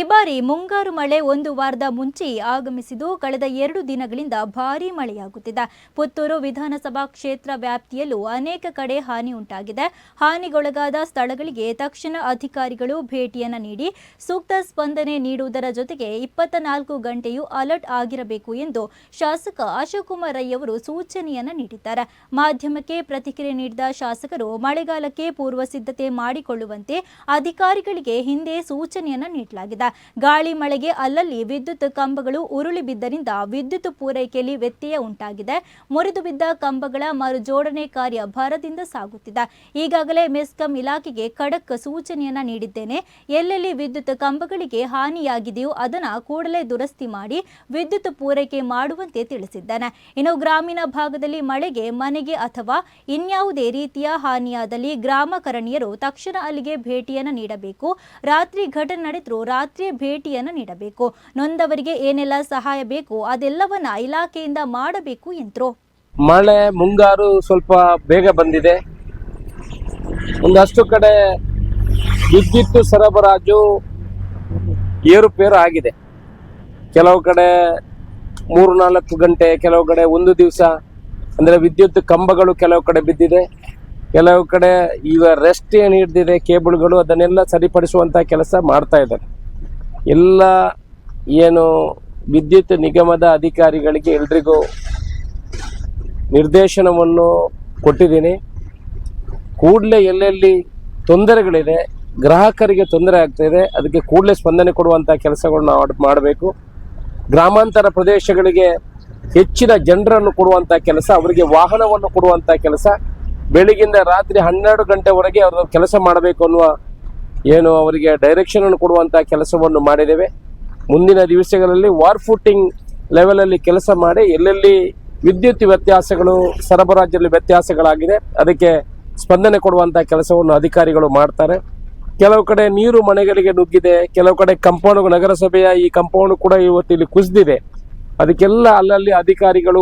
ಈ ಬಾರಿ ಮುಂಗಾರು ಮಳೆ ಒಂದು ವಾರದ ಮುಂಚೆ ಆಗಮಿಸಿದ್ದು ಕಳೆದ ಎರಡು ದಿನಗಳಿಂದ ಭಾರೀ ಮಳೆಯಾಗುತ್ತಿದೆ. ಪುತ್ತೂರು ವಿಧಾನಸಭಾ ಕ್ಷೇತ್ರ ವ್ಯಾಪ್ತಿಯಲ್ಲೂ ಅನೇಕ ಕಡೆ ಹಾನಿ ಉಂಟಾಗಿದೆ. ಹಾನಿಗೊಳಗಾದ ಸ್ಥಳಗಳಿಗೆ ತಕ್ಷಣ ಅಧಿಕಾರಿಗಳು ಭೇಟಿಯನ್ನು ನೀಡಿ ಸೂಕ್ತ ಸ್ಪಂದನೆ ನೀಡುವುದರ ಜೊತೆಗೆ ಇಪ್ಪತ್ತ ನಾಲ್ಕು ಗಂಟೆಯೂ ಅಲರ್ಟ್ ಆಗಿರಬೇಕು ಎಂದು ಶಾಸಕ ಅಶೋಕ್ ಕುಮಾರ್ ರೈ ಅವರು ಸೂಚನೆಯನ್ನ ನೀಡಿದ್ದಾರೆ. ಮಾಧ್ಯಮಕ್ಕೆ ಪ್ರತಿಕ್ರಿಯೆ ನೀಡಿದ ಶಾಸಕರು, ಮಳೆಗಾಲಕ್ಕೆ ಪೂರ್ವ ಸಿದ್ಧತೆ ಮಾಡಿಕೊಳ್ಳುವಂತೆ ಅಧಿಕಾರಿಗಳಿಗೆ ಹಿಂದೆ ಸೂಚನೆಯನ್ನು ನೀಡಲಾಗಿದೆ. ಗಾಳಿ ಮಳೆಗೆ ಅಲ್ಲಲ್ಲಿ ವಿದ್ಯುತ್ ಕಂಬಗಳು ಉರುಳಿ ಬಿದ್ದರಿಂದ ವಿದ್ಯುತ್ ಪೂರೈಕೆಯಲ್ಲಿ ವ್ಯತ್ಯಯ ಉಂಟಾಗಿದೆ. ಮುರಿದು ಬಿದ್ದ ಕಂಬಗಳ ಮರುಜೋಡಣೆ ಕಾರ್ಯ ಭರದಿಂದ ಸಾಗುತ್ತಿದೆ. ಈಗಾಗಲೇ ಮೆಸ್ಕಾಂ ಇಲಾಖೆಗೆ ಖಡಕ್ ಸೂಚನೆಯನ್ನ ನೀಡಿದ್ದೇನೆ. ಎಲ್ಲೆಲ್ಲಿ ವಿದ್ಯುತ್ ಕಂಬಗಳಿಗೆ ಹಾನಿಯಾಗಿದೆಯೋ ಅದನ್ನ ಕೂಡಲೇ ದುರಸ್ತಿ ಮಾಡಿ ವಿದ್ಯುತ್ ಪೂರೈಕೆ ಮಾಡುವಂತೆ ತಿಳಿಸಿದ್ದಾನೆ. ಇನ್ನು ಗ್ರಾಮೀಣ ಭಾಗದಲ್ಲಿ ಮಳೆಗೆ ಮನೆಗೆ ಅಥವಾ ಇನ್ಯಾವುದೇ ರೀತಿಯ ಹಾನಿಯಾದಲ್ಲಿ ಗ್ರಾಮ ಕರಣಿಯರು ತಕ್ಷಣ ಅಲ್ಲಿಗೆ ಭೇಟಿಯನ್ನು ನೀಡಬೇಕು. ರಾತ್ರಿ ಘಟನೆ ನಡೆದರೂ ರಾತ್ರಿಯೇ ಭೇಟಿಯನ್ನು ನೀಡಬೇಕು. ನೊಂದವರಿಗೆ ಏನೆಲ್ಲ ಸಹಾಯ ಬೇಕು, ಅದೆಲ್ಲವನ್ನ ಇಲಾಖೆಯಿಂದ ಮಾಡಬೇಕು ಎಂದರು. ಮಳೆ, ಮುಂಗಾರು ಸ್ವಲ್ಪ ಬೇಗ ಬಂದಿದೆ. ಒಂದಷ್ಟು ಕಡೆ ವಿದ್ಯುತ್ ಸರಬರಾಜು ಏರುಪೇರು ಆಗಿದೆ. ಕೆಲವು ಕಡೆ ಮೂರು ನಾಲ್ಕು ಗಂಟೆ, ಕೆಲವು ಕಡೆ ಒಂದು ದಿವಸ, ಅಂದರೆ ವಿದ್ಯುತ್ ಕಂಬಗಳು ಕೆಲವು ಕಡೆ ಬಿದ್ದಿದೆ. ಕೆಲವು ಕಡೆ ಈಗ ರೆಸ್ಟ್ ಏನು ಹಿಡ್ದಿದೆ, ಕೇಬಲ್ಗಳು ಅದನ್ನೆಲ್ಲ ಸರಿಪಡಿಸುವಂಥ ಕೆಲಸ ಮಾಡ್ತಾ ಇದ್ದಾರೆ. ಎಲ್ಲ ಏನು ವಿದ್ಯುತ್ ನಿಗಮದ ಅಧಿಕಾರಿಗಳಿಗೆ ಎಲ್ರಿಗೂ ನಿರ್ದೇಶನವನ್ನು ಕೊಟ್ಟಿದ್ದೀನಿ. ಕೂಡಲೇ ಎಲ್ಲೆಲ್ಲಿ ತೊಂದರೆಗಳಿದೆ, ಗ್ರಾಹಕರಿಗೆ ತೊಂದರೆ ಆಗ್ತಾಯಿದೆ ಅದಕ್ಕೆ ಕೂಡಲೇ ಸ್ಪಂದನೆ ಕೊಡುವಂಥ ಕೆಲಸಗಳನ್ನ ಮಾಡಬೇಕು. ಗ್ರಾಮಾಂತರ ಪ್ರದೇಶಗಳಿಗೆ ಹೆಚ್ಚಿನ ಜನರನ್ನು ಕೊಡುವಂಥ ಕೆಲಸ, ಅವರಿಗೆ ವಾಹನವನ್ನು ಕೊಡುವಂಥ ಕೆಲಸ ಬೆಳಗಿಂದ ರಾತ್ರಿ ಹನ್ನೆರಡು ಗಂಟೆವರೆಗೆ ಅವರು ಕೆಲಸ ಮಾಡಬೇಕು ಅನ್ನುವ ಏನು ಅವರಿಗೆ ಡೈರೆಕ್ಷನ್ ಅನ್ನು ಕೊಡುವಂಥ ಕೆಲಸವನ್ನು ಮಾಡಿದ್ದೇವೆ. ಮುಂದಿನ ದಿವಸಗಳಲ್ಲಿ ವಾರ್ ಫುಟಿಂಗ್ ಲೆವೆಲಲ್ಲಿ ಕೆಲಸ ಮಾಡಿ ಎಲ್ಲೆಲ್ಲಿ ವಿದ್ಯುತ್ ವ್ಯತ್ಯಾಸಗಳು ಸರಬರಾಜಲ್ಲಿ ವ್ಯತ್ಯಾಸಗಳಾಗಿದೆ, ಅದಕ್ಕೆ ಸ್ಪಂದನೆ ಕೊಡುವಂತಹ ಕೆಲಸವನ್ನು ಅಧಿಕಾರಿಗಳು ಮಾಡ್ತಾರೆ. ಕೆಲವು ಕಡೆ ನೀರು ಮನೆಗಳಿಗೆ ನುಗ್ಗಿದೆ, ಕೆಲವು ಕಡೆ ಕಂಪೌಂಡ್ ನಗರಸಭೆಯ ಈ ಕಂಪೌಂಡ್ ಕೂಡ ಇವತ್ತು ಇಲ್ಲಿ ಕುಸಿದಿದೆ. ಅದಕ್ಕೆಲ್ಲ ಅಲ್ಲಲ್ಲಿ ಅಧಿಕಾರಿಗಳು